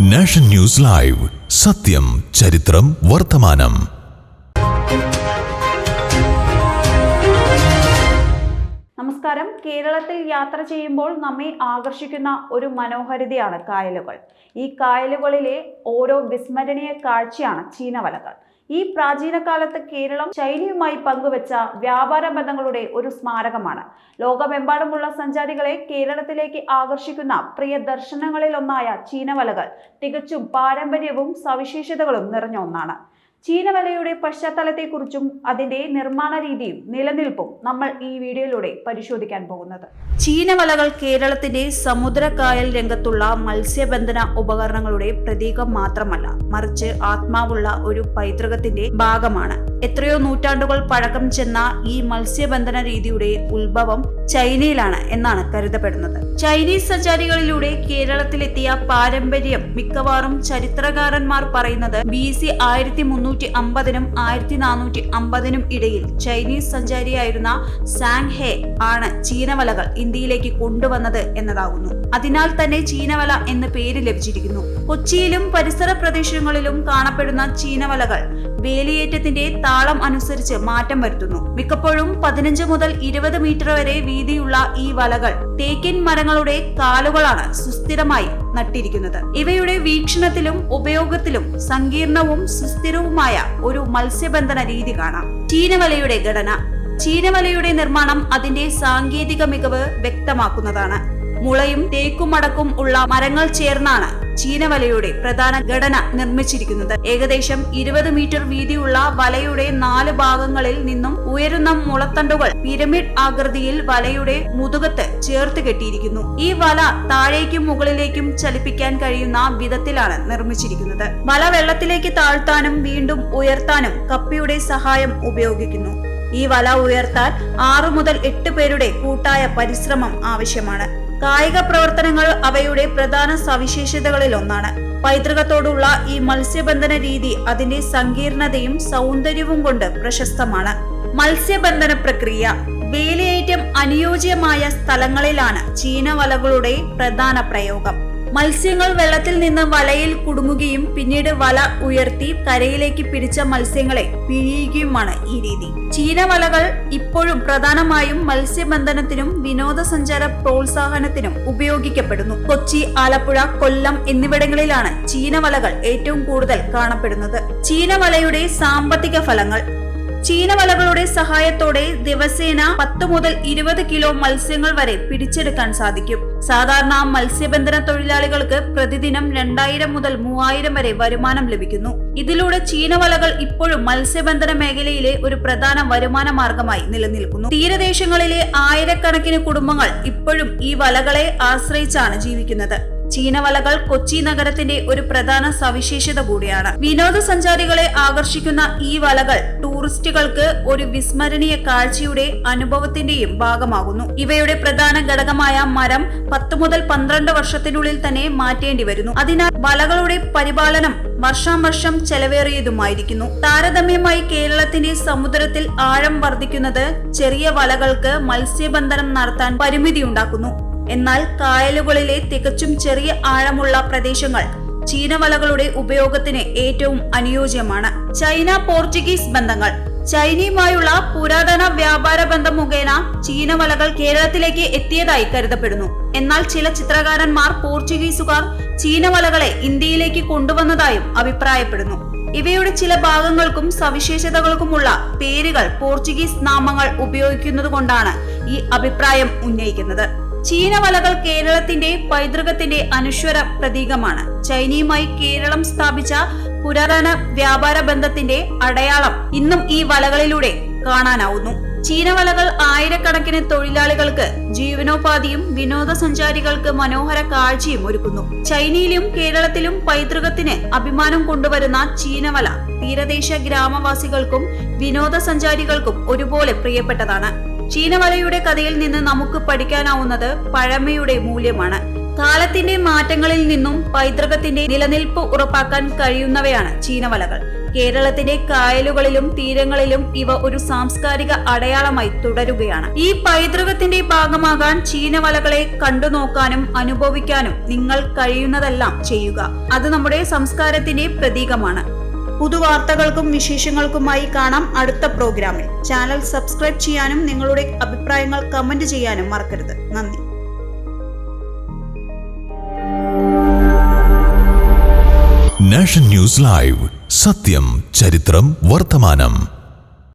Nation news live. സത്യം ചരിത്രം വർത്തമാനം. നമസ്കാരം. കേരളത്തിൽ യാത്ര ചെയ്യുമ്പോൾ നമ്മെ ആകർഷിക്കുന്ന ഒരു മനോഹാരിതയാണ് കായലുകൾ. ഈ കായലുകളിലെ ഓരോ വിസ്മരണീയ കാഴ്ചയാണ് ചീനവലകൾ. ഈ പ്രാചീന കാലത്ത് കേരളം ചൈനയുമായി പങ്കുവച്ച വ്യാപാര ബന്ധങ്ങളുടെ ഒരു സ്മാരകമാണ്. ലോകമെമ്പാടുമുള്ള സഞ്ചാരികളെ കേരളത്തിലേക്ക് ആകർഷിക്കുന്ന പ്രിയ ദർശനങ്ങളിലൊന്നായ ചീനവലകൾ തികച്ചും പാരമ്പര്യവും സവിശേഷതകളും നിറഞ്ഞ ഒന്നാണ്. ചീനവലയുടെ പശ്ചാത്തലത്തെക്കുറിച്ചും അതിന്റെ നിർമ്മാണ രീതിയും നിലനിൽപ്പും നമ്മൾ ഈ വീഡിയോയിലൂടെ പരിശോധിക്കാൻ പോകുന്നത്. ചീനവലകൾ കേരളത്തിന്റെ സമുദ്രകായൽ രംഗത്തുള്ള മത്സ്യബന്ധന ഉപകരണങ്ങളുടെ പ്രതീകം മാത്രമല്ല മറിച്ച് ആത്മാവുള്ള ഒരു പൈതൃകത്തിന്റെ ഭാഗമാണ്. എത്രയോ നൂറ്റാണ്ടുകൾ പഴക്കം ചെന്ന ഈ മത്സ്യബന്ധന രീതിയുടെ ഉത്ഭവം ചൈനയിലാണ് എന്നാണ് കരുതപ്പെടുന്നത്. ചൈനീസ് സഞ്ചാരികളിലൂടെ കേരളത്തിലെത്തിയ പാരമ്പര്യം മിക്കവാറും ചരിത്രകാരന്മാർ പറയുന്നത് ബി സി ആയിരത്തി മുന്നൂറ്റി അമ്പതിനും ആയിരത്തി നാനൂറ്റി അമ്പതിനും ഇടയിൽ ചൈനീസ് സഞ്ചാരിയായിരുന്ന സാങ് ഹെ ആണ് ചീനവലകൾ ഇന്ത്യയിലേക്ക് കൊണ്ടുവന്നത് എന്നതാകുന്നു. അതിനാൽ തന്നെ ചീനവല എന്ന പേര് ലഭിച്ചിരിക്കുന്നു. കൊച്ചിയിലും പരിസര പ്രദേശങ്ങളിലും കാണപ്പെടുന്ന ചീനവലകൾ വേലിയേറ്റത്തിന്റെ താളം അനുസരിച്ച് മാറ്റം വരുത്തുന്നു. മിക്കപ്പോഴും പതിനഞ്ച് മുതൽ ഇരുപത് മീറ്റർ വരെ വീതിയുള്ള ഈ വലകൾ തേക്കിൻ മരങ്ങളുടെ കാലുകളാണ് സുസ്ഥിരമായി നട്ടിരിക്കുന്നത്. ഇവയുടെ വീക്ഷണത്തിലും ഉപയോഗത്തിലും സങ്കീർണവും സുസ്ഥിരവുമായ ഒരു മത്സ്യബന്ധന രീതി കാണാം. ചീനവലയുടെ ഘടന. ചീനവലയുടെ നിർമ്മാണം അതിന്റെ സാങ്കേതിക മികവ് വ്യക്തമാക്കുന്നതാണ്. മുളയും തേക്കുമടക്കും ഉള്ള മരങ്ങൾ ചേർന്നാണ് ചീനവലയുടെ പ്രധാന ഘടന നിർമ്മിച്ചിരിക്കുന്നത്. ഏകദേശം ഇരുപത് മീറ്റർ വീതിയുള്ള വലയുടെ നാല് ഭാഗങ്ങളിൽ നിന്നും ഉയരുന്ന മുളത്തണ്ടുകൾ പിരമിഡ് ആകൃതിയിൽ വലയുടെ മുതുകത്ത് ചേർത്ത് കെട്ടിയിരിക്കുന്നു. ഈ വല താഴേക്കും മുകളിലേക്കും ചലിപ്പിക്കാൻ കഴിയുന്ന വിധത്തിലാണ് നിർമ്മിച്ചിരിക്കുന്നത്. വല വെള്ളത്തിലേക്ക് താഴ്ത്താനും വീണ്ടും ഉയർത്താനും കപ്പിയുടെ സഹായം ഉപയോഗിക്കുന്നു. ഈ വല ഉയർത്താൻ ആറു മുതൽ എട്ട് പേരുടെ കൂട്ടായ പരിശ്രമം ആവശ്യമാണ്. കായിക പ്രവർത്തനങ്ങൾ അവയുടെ പ്രധാന സവിശേഷതകളിൽ ഒന്നാണ് പൈതൃകത്തോടുള്ള ഈ മത്സ്യബന്ധന രീതി അതിന്റെ സങ്കീർണതയും സൗന്ദര്യവും കൊണ്ട് പ്രശസ്തമാണ്. മത്സ്യബന്ധന പ്രക്രിയ വേലിയേറ്റം അനുയോജ്യമായ സ്ഥലങ്ങളിലാണ് ചീനവലകളുടെ പ്രധാന പ്രയോഗം. മത്സ്യങ്ങൾ വെള്ളത്തിൽ നിന്ന് വലയിൽ കുടുങ്ങുകയും പിന്നീട് വല ഉയർത്തി കരയിലേക്ക് പിടിച്ച മത്സ്യങ്ങളെ പിഴിയുകയുമാണ് ഈ രീതി. ചീനവലകൾ ഇപ്പോഴും പ്രധാനമായും മത്സ്യബന്ധനത്തിനും വിനോദസഞ്ചാര പ്രോത്സാഹനത്തിനും ഉപയോഗിക്കപ്പെടുന്നു. കൊച്ചി ആലപ്പുഴ കൊല്ലം എന്നിവിടങ്ങളിലാണ് ചീനവലകൾ ഏറ്റവും കൂടുതൽ കാണപ്പെടുന്നത്. ചീനവലയുടെ സാമ്പത്തിക ഫലങ്ങൾ ചീനവലകളുടെ സഹായത്തോടെ ദിവസേന പത്ത് മുതൽ ഇരുപത് കിലോ മത്സ്യങ്ങൾ വരെ പിടിച്ചെടുക്കാൻ സാധിക്കും. സാധാരണ മത്സ്യബന്ധന തൊഴിലാളികൾക്ക് പ്രതിദിനം രണ്ടായിരം മുതൽ മൂവായിരം വരെ വരുമാനം ലഭിക്കുന്നു. ഇതിലൂടെ ചീനവലകൾ ഇപ്പോഴും മത്സ്യബന്ധന മേഖലയിലെ ഒരു പ്രധാന വരുമാന മാർഗമായി നിലനിൽക്കുന്നു. തീരദേശങ്ങളിലെ ആയിരക്കണക്കിന് കുടുംബങ്ങൾ ഇപ്പോഴും ഈ വലകളെ ആശ്രയിച്ചാണ് ജീവിക്കുന്നത്. ചീനവലകൾ കൊച്ചി നഗരത്തിന്റെ ഒരു പ്രധാന സവിശേഷത കൂടിയാണ്. വിനോദസഞ്ചാരികളെ ആകർഷിക്കുന്ന ഈ വലകൾ ടൂറിസ്റ്റുകൾക്ക് ഒരു വിസ്മരണീയ കാഴ്ചയുടെ അനുഭവത്തിന്റെയും ഭാഗമാകുന്നു. ഇവയുടെ പ്രധാന ഘടകമായ മരം പത്ത് മുതൽ പന്ത്രണ്ട് വർഷത്തിനുള്ളിൽ തന്നെ മാറ്റേണ്ടി വരുന്നു. അതിനാൽ വലകളുടെ പരിപാലനം വർഷാവർഷം ചെലവേറിയതുമായിരിക്കുന്നു. താരതമ്യമായി കേരളത്തിന്റെ സമുദ്രത്തിൽ ആഴം വർദ്ധിക്കുന്നത് ചെറിയ വലകൾക്ക് മത്സ്യബന്ധനം നടത്താൻ പരിമിതിയുണ്ടാക്കുന്നു. എന്നാൽ കായലുകളിലെ തികച്ചും ചെറിയ ആഴമുള്ള പ്രദേശങ്ങൾ ചീനവലകളുടെ ഉപയോഗത്തിന് ഏറ്റവും അനുയോജ്യമാണ്. ചൈന പോർച്ചുഗീസ് ബന്ധങ്ങൾ. ചൈനയുമായുള്ള പുരാതന വ്യാപാര ബന്ധം മുഖേന ചീനവലകൾ കേരളത്തിലേക്ക് എത്തിയതായി കരുതപ്പെടുന്നു. എന്നാൽ ചില ചിത്രകാരന്മാർ പോർച്ചുഗീസുകാർ ചീനവലകളെ ഇന്ത്യയിലേക്ക് കൊണ്ടുവന്നതായും അഭിപ്രായപ്പെടുന്നു. ഇവയുടെ ചില ഭാഗങ്ങൾക്കും സവിശേഷതകൾക്കുമുള്ള പേരുകൾ പോർച്ചുഗീസ് നാമങ്ങൾ ഉപയോഗിക്കുന്നതുകൊണ്ടാണ് ഈ അഭിപ്രായം ഉന്നയിക്കുന്നത്. ചീനവലകൾ കേരളത്തിന്റെ പൈതൃകത്തിന്റെ അനശ്വര പ്രതീകമാണ്. ചൈനയുമായി കേരളം സ്ഥാപിച്ച പുരാതന വ്യാപാര ബന്ധത്തിന്റെ അടയാളം ഇന്നും ഈ വലകളിലൂടെ കാണാനാവുന്നു. ചീനവലകൾ ആയിരക്കണക്കിന് തൊഴിലാളികൾക്ക് ജീവനോപാധിയും വിനോദസഞ്ചാരികൾക്ക് മനോഹര കാഴ്ചയും ഒരുക്കുന്നു. ചൈനയിലും കേരളത്തിലും പൈതൃകത്തിന് അഭിമാനം കൊണ്ടുവരുന്ന ചീനവല തീരദേശ ഗ്രാമവാസികൾക്കും വിനോദസഞ്ചാരികൾക്കും ഒരുപോലെ പ്രിയപ്പെട്ടതാണ്. ചീനവലയുടെ കഥയിൽ നിന്ന് നമുക്ക് പഠിക്കാനാവുന്നത് പഴമയുടെ മൂല്യമാണ്. കാലത്തിന്റെ മാറ്റങ്ങളിൽ നിന്നും പൈതൃകത്തിന്റെ നിലനിൽപ്പ് ഉറപ്പാക്കാൻ കഴിയുന്നവയാണ് ചീനവലകൾ കേരളത്തിന്റെ കായലുകളിലും തീരങ്ങളിലും ഇവ ഒരു സാംസ്കാരിക അടയാളമായി തുടരുകയാണ്. ഈ പൈതൃകത്തിന്റെ ഭാഗമാകാൻ ചീനവലകളെ കണ്ടുനോക്കാനും അനുഭവിക്കാനും നിങ്ങൾ കഴിയുന്നതെല്ലാം ചെയ്യുക. അത് നമ്മുടെ സംസ്കാരത്തിന്റെ പ്രതീകമാണ്. പുതുവാർത്തകൾക്കും വിശേഷങ്ങൾക്കുമായി കാണാം അടുത്ത പ്രോഗ്രാമിൽ. ചാനൽ സബ്സ്ക്രൈബ് ചെയ്യാനും നിങ്ങളുടെ അഭിപ്രായങ്ങൾ കമന്റ് ചെയ്യാനും മറക്കരുത്. നന്ദി. Nation news live. സത്യം ചരിത്രം വർത്തമാനം.